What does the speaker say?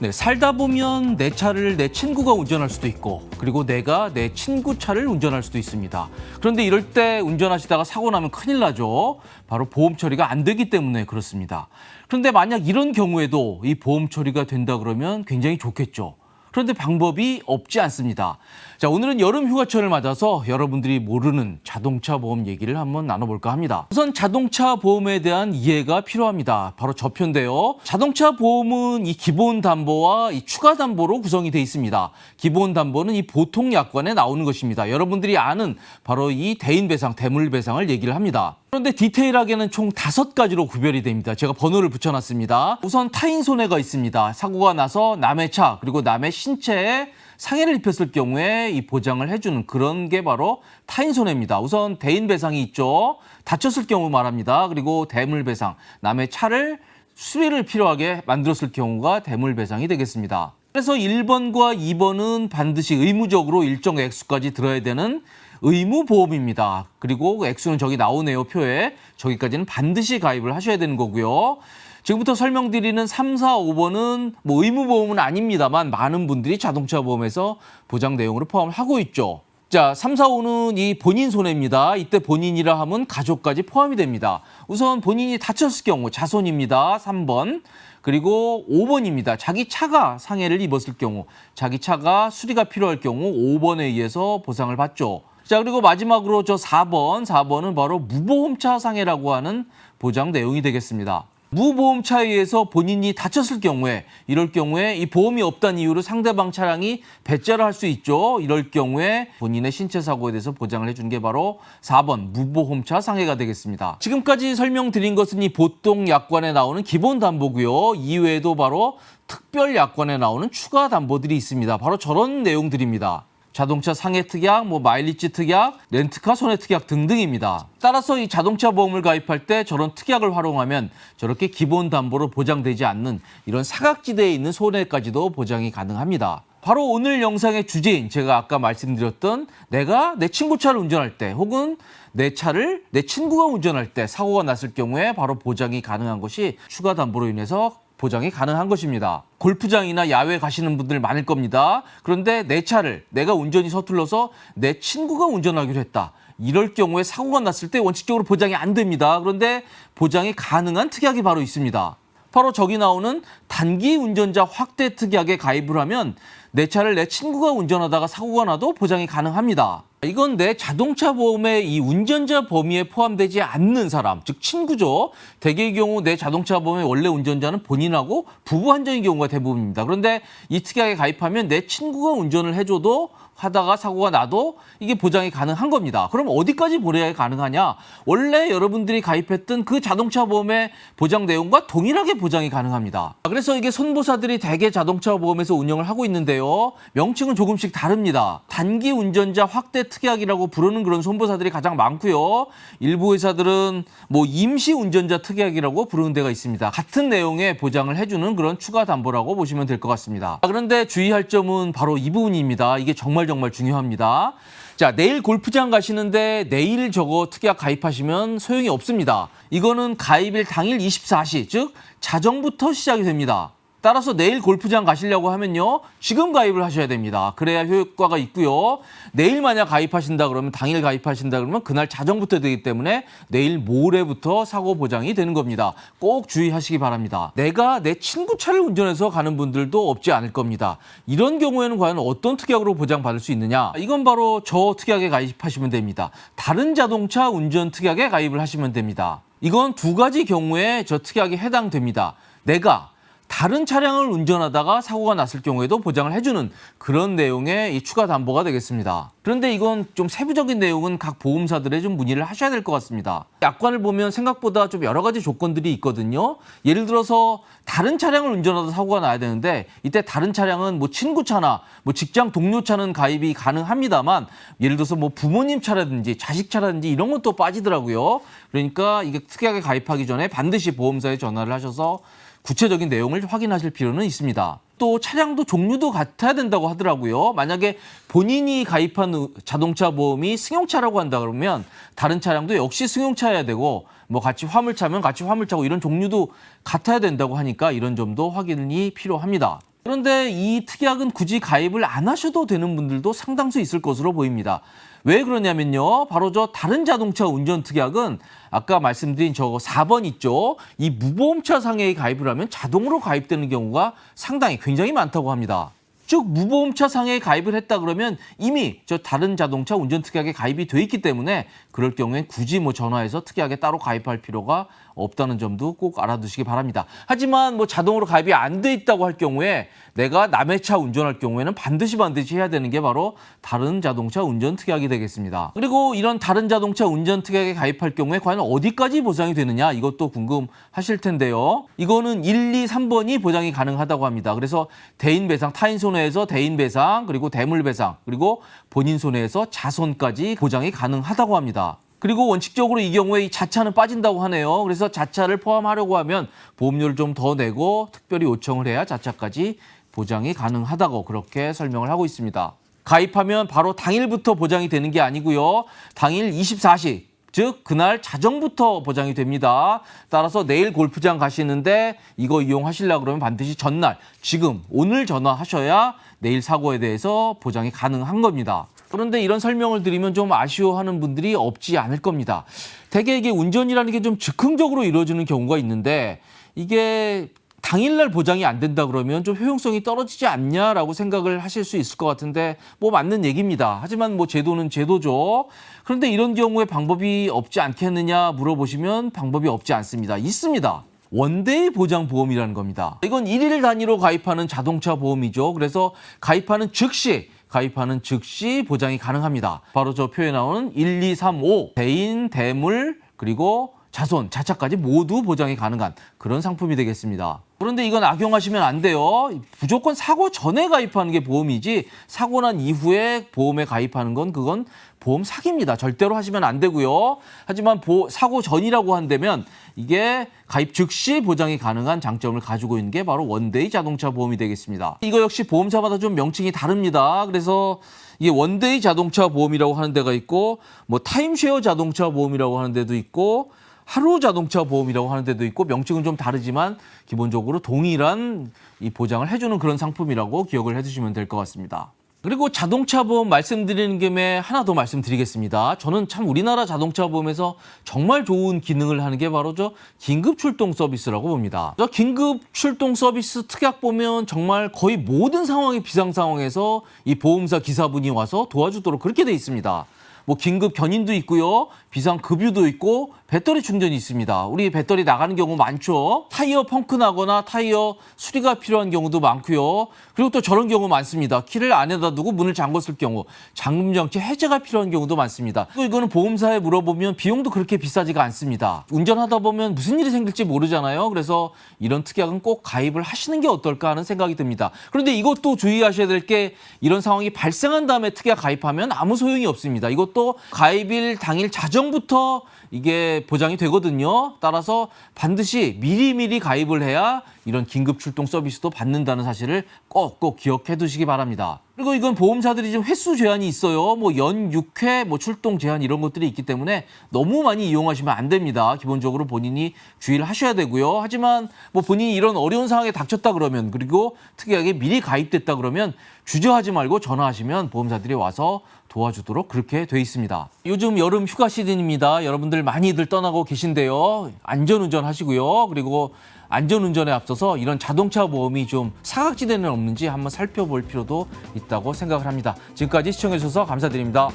네, 살다 보면 내 차를 내 친구가 운전할 수도 있고 그리고 내가 내 친구 차를 운전할 수도 있습니다. 그런데 이럴 때 운전하시다가 사고 나면 큰일 나죠. 바로 보험 처리가 안 되기 때문에 그렇습니다. 그런데 만약 이런 경우에도 이 보험 처리가 된다 그러면 굉장히 좋겠죠. 그런데 방법이 없지 않습니다. 자, 오늘은 여름 휴가철을 맞아서 여러분들이 모르는 자동차 보험 얘기를 한번 나눠볼까 합니다. 우선 자동차 보험에 대한 이해가 필요합니다. 바로 저편인데요. 자동차 보험은 이 기본 담보와 이 추가 담보로 구성이 돼 있습니다. 기본 담보는 이 보통 약관에 나오는 것입니다. 여러분들이 아는 바로 이 대인 배상, 대물 배상을 얘기를 합니다. 그런데 디테일하게는 총 다섯 가지로 구별이 됩니다. 제가 번호를 붙여놨습니다. 우선 타인 손해가 있습니다. 사고가 나서 남의 차 그리고 남의 신체에 상해를 입혔을 경우에 이 보장을 해주는 그런 게 바로 타인 손해입니다. 우선 대인 배상이 있죠. 다쳤을 경우 말합니다. 그리고 대물 배상, 남의 차를 수리를 필요하게 만들었을 경우가 대물 배상이 되겠습니다. 그래서 1번과 2번은 반드시 의무적으로 일정 액수까지 들어야 되는 의무 보험입니다. 그리고 액수는 저기 나오네요, 표에. 저기까지는 반드시 가입을 하셔야 되는 거고요. 지금부터 설명드리는 3, 4, 5번은 뭐 의무 보험은 아닙니다만 많은 분들이 자동차 보험에서 보장 내용으로 포함을 하고 있죠. 자, 3, 4, 5는 이 본인 손해입니다. 이때 본인이라 하면 가족까지 포함이 됩니다. 우선 본인이 다쳤을 경우 자손입니다. 3번. 그리고 5번입니다. 자기 차가 상해를 입었을 경우, 자기 차가 수리가 필요할 경우 5번에 의해서 보상을 받죠. 자, 그리고 마지막으로 저 4번, 4번은 바로 무보험차 상해라고 하는 보장 내용이 되겠습니다. 무보험차에 의해서 본인이 다쳤을 경우에 이럴 경우에 이 보험이 없다는 이유로 상대방 차량이 배째를 할 수 있죠. 이럴 경우에 본인의 신체 사고에 대해서 보장을 해주는 게 바로 4번 무보험차 상해가 되겠습니다. 지금까지 설명드린 것은 이 보통 약관에 나오는 기본 담보고요. 이외에도 바로 특별 약관에 나오는 추가 담보들이 있습니다. 바로 저런 내용들입니다. 자동차 상해 특약, 뭐 마일리지 특약, 렌트카 손해 특약 등등입니다. 따라서 이 자동차 보험을 가입할 때 저런 특약을 활용하면 저렇게 기본 담보로 보장되지 않는 이런 사각지대에 있는 손해까지도 보장이 가능합니다. 바로 오늘 영상의 주제인 제가 아까 말씀드렸던 내가 내 친구 차를 운전할 때 혹은 내 차를 내 친구가 운전할 때 사고가 났을 경우에 바로 보장이 가능한 것이 추가 담보로 인해서 보장이 가능한 것입니다. 골프장이나 야외 가시는 분들 많을 겁니다. 그런데 내 차를 내가 운전이 서툴러서 내 친구가 운전하기로 했다. 이럴 경우에 사고가 났을 때 원칙적으로 보장이 안 됩니다. 그런데 보장이 가능한 특약이 바로 있습니다. 바로 저기 나오는 단기 운전자 확대 특약에 가입을 하면 내 차를 내 친구가 운전하다가 사고가 나도 보장이 가능합니다. 이건 내 자동차 보험에 이 운전자 범위에 포함되지 않는 사람, 즉 친구죠. 대개의 경우 내 자동차 보험의 원래 운전자는 본인하고 부부 한정인 경우가 대부분입니다. 그런데 이 특약에 가입하면 내 친구가 운전을 해줘도 하다가 사고가 나도 이게 보장이 가능한 겁니다. 그럼 어디까지 보래야 가능하냐? 원래 여러분들이 가입했던 그 자동차 보험의 보장 내용과 동일하게 보장이 가능합니다. 그래서 이게 손보사들이 대개 자동차 보험에서 운영을 하고 있는데요. 명칭은 조금씩 다릅니다. 단기 운전자 확대 특약이라고 부르는 그런 손보사들이 가장 많고요. 일부 회사들은 뭐 임시 운전자 특약이라고 부르는 데가 있습니다. 같은 내용의 보장을 해주는 그런 추가 담보라고 보시면 될 것 같습니다. 그런데 주의할 점은 바로 이 부분입니다. 이게 정말 정말 중요합니다. 자, 내일 골프장 가시는데 내일 저거 특약 가입하시면 소용이 없습니다. 이거는 가입일 당일 24시, 즉 자정부터 시작이 됩니다. 따라서 내일 골프장 가시려고 하면요. 지금 가입을 하셔야 됩니다. 그래야 효과가 있고요. 내일 만약 가입하신다 그러면 당일 가입하신다 그러면 그날 자정부터 되기 때문에 내일 모레부터 사고 보장이 되는 겁니다. 꼭 주의하시기 바랍니다. 내가 내 친구 차를 운전해서 가는 분들도 없지 않을 겁니다. 이런 경우에는 과연 어떤 특약으로 보장받을 수 있느냐? 이건 바로 저 특약에 가입하시면 됩니다. 다른 자동차 운전 특약에 가입을 하시면 됩니다. 이건 두 가지 경우에 저 특약에 해당됩니다. 내가 다른 차량을 운전하다가 사고가 났을 경우에도 보장을 해주는 그런 내용의 이 추가 담보가 되겠습니다. 그런데 이건 좀 세부적인 내용은 각 보험사들에 좀 문의를 하셔야 될 것 같습니다. 약관을 보면 생각보다 좀 여러 가지 조건들이 있거든요. 예를 들어서 다른 차량을 운전하다 사고가 나야 되는데 이때 다른 차량은 뭐 친구 차나 뭐 직장 동료 차는 가입이 가능합니다만 예를 들어서 뭐 부모님 차라든지 자식 차라든지 이런 건또 빠지더라고요. 그러니까 이게 특약에 가입하기 전에 반드시 보험사에 전화를 하셔서 구체적인 내용을 확인하실 필요는 있습니다. 또 차량도 종류도 같아야 된다고 하더라고요. 만약에 본인이 가입한 자동차 보험이 승용차라고 한다 그러면 다른 차량도 역시 승용차여야 되고 뭐 같이 화물차면 같이 화물차고 이런 종류도 같아야 된다고 하니까 이런 점도 확인이 필요합니다. 그런데 이 특약은 굳이 가입을 안 하셔도 되는 분들도 상당수 있을 것으로 보입니다. 왜 그러냐면요. 바로 저 다른 자동차 운전 특약은 아까 말씀드린 저 4번 있죠. 이 무보험차 상해에 가입을 하면 자동으로 가입되는 경우가 상당히 굉장히 많다고 합니다. 즉 무보험차 상해에 가입을 했다 그러면 이미 저 다른 자동차 운전 특약에 가입이 돼 있기 때문에 그럴 경우엔 굳이 뭐 전화해서 특약에 따로 가입할 필요가 없다는 점도 꼭 알아두시기 바랍니다. 하지만 뭐 자동으로 가입이 안 돼 있다고 할 경우에 내가 남의 차 운전할 경우에는 반드시 반드시 해야 되는 게 바로 다른 자동차 운전 특약이 되겠습니다. 그리고 이런 다른 자동차 운전 특약에 가입할 경우에 과연 어디까지 보장이 되느냐 이것도 궁금하실 텐데요. 이거는 1, 2, 3번이 보장이 가능하다고 합니다. 그래서 대인 배상, 타인 손해에서 대인 배상, 그리고 대물 배상, 그리고 본인 손해에서 자손까지 보장이 가능하다고 합니다. 그리고 원칙적으로 이 경우에 이 자차는 빠진다고 하네요. 그래서 자차를 포함하려고 하면 보험료를 좀 더 내고 특별히 요청을 해야 자차까지 보장이 가능하다고 그렇게 설명을 하고 있습니다. 가입하면 바로 당일부터 보장이 되는 게 아니고요. 당일 24시 즉 그날 자정부터 보장이 됩니다. 따라서 내일 골프장 가시는데 이거 이용하시려 그러면 반드시 전날 지금 오늘 전화하셔야 내일 사고에 대해서 보장이 가능한 겁니다. 그런데 이런 설명을 드리면 좀 아쉬워하는 분들이 없지 않을 겁니다. 대개 이게 운전이라는 게 좀 즉흥적으로 이루어지는 경우가 있는데 이게 당일날 보장이 안 된다 그러면 좀 효용성이 떨어지지 않냐라고 생각을 하실 수 있을 것 같은데 뭐 맞는 얘기입니다. 하지만 뭐 제도는 제도죠. 그런데 이런 경우에 방법이 없지 않겠느냐 물어보시면 방법이 없지 않습니다. 있습니다. 원데이 보장 보험이라는 겁니다. 이건 일일 단위로 가입하는 자동차 보험이죠. 그래서 가입하는 즉시 가입하는 즉시 보장이 가능합니다. 바로 저 표에 나오는 1, 2, 3, 5 대인, 대물 그리고 자손, 자차까지 모두 보장이 가능한 그런 상품이 되겠습니다. 그런데 이건 악용하시면 안 돼요. 무조건 사고 전에 가입하는 게 보험이지 사고 난 이후에 보험에 가입하는 건 그건 보험 사기입니다. 절대로 하시면 안 되고요. 하지만 보- 사고 전이라고 한다면 이게 가입 즉시 보장이 가능한 장점을 가지고 있는 게 바로 원데이 자동차 보험이 되겠습니다. 이거 역시 보험사마다 좀 명칭이 다릅니다. 그래서 이게 원데이 자동차 보험이라고 하는 데가 있고 뭐 타임쉐어 자동차 보험이라고 하는 데도 있고 하루 자동차 보험이라고 하는 데도 있고 명칭은 좀 다르지만 기본적으로 동일한 이 보장을 해주는 그런 상품이라고 기억을 해두시면 될 것 같습니다. 그리고 자동차 보험 말씀드리는 김에 하나 더 말씀드리겠습니다. 저는 참 우리나라 자동차 보험에서 정말 좋은 기능을 하는 게 바로 저 긴급 출동 서비스라고 봅니다. 저 긴급 출동 서비스 특약 보면 정말 거의 모든 상황이 비상 상황에서 이 보험사 기사분이 와서 도와주도록 그렇게 돼 있습니다. 뭐 긴급 견인도 있고요. 비상 급유도 있고 배터리 충전이 있습니다. 우리 배터리 나가는 경우 많죠. 타이어 펑크 나거나 타이어 수리가 필요한 경우도 많고요. 그리고 또 저런 경우 많습니다. 키를 안에다 두고 문을 잠궜을 경우 잠금 장치 해제가 필요한 경우도 많습니다. 또 이거는 보험사에 물어보면 비용도 그렇게 비싸지가 않습니다. 운전하다 보면 무슨 일이 생길지 모르잖아요. 그래서 이런 특약은 꼭 가입을 하시는 게 어떨까 하는 생각이 듭니다. 그런데 이것도 주의하셔야 될 게 이런 상황이 발생한 다음에 특약 가입하면 아무 소용이 없습니다. 이것 도 가입일 당일 자정부터 이게 보장이 되거든요. 따라서 반드시 미리미리 가입을 해야 이런 긴급 출동 서비스도 받는다는 사실을 꼭꼭 기억해 두시기 바랍니다. 그리고 이건 보험사들이 좀 횟수 제한이 있어요. 뭐 연 6회 뭐 출동 제한 이런 것들이 있기 때문에 너무 많이 이용하시면 안 됩니다. 기본적으로 본인이 주의를 하셔야 되고요. 하지만 뭐 본인이 이런 어려운 상황에 닥쳤다 그러면 그리고 특이하게 미리 가입됐다 그러면 주저하지 말고 전화하시면 보험사들이 와서 도와주도록 그렇게 돼 있습니다. 요즘 여름 휴가 시즌입니다. 여러분들 많이들 떠나고 계신데요. 안전운전 하시고요. 그리고 안전운전에 앞서서 이런 자동차 보험이 좀 사각지대는 없는지 한번 살펴볼 필요도 있다고 생각을 합니다. 지금까지 시청해 주셔서 감사드립니다.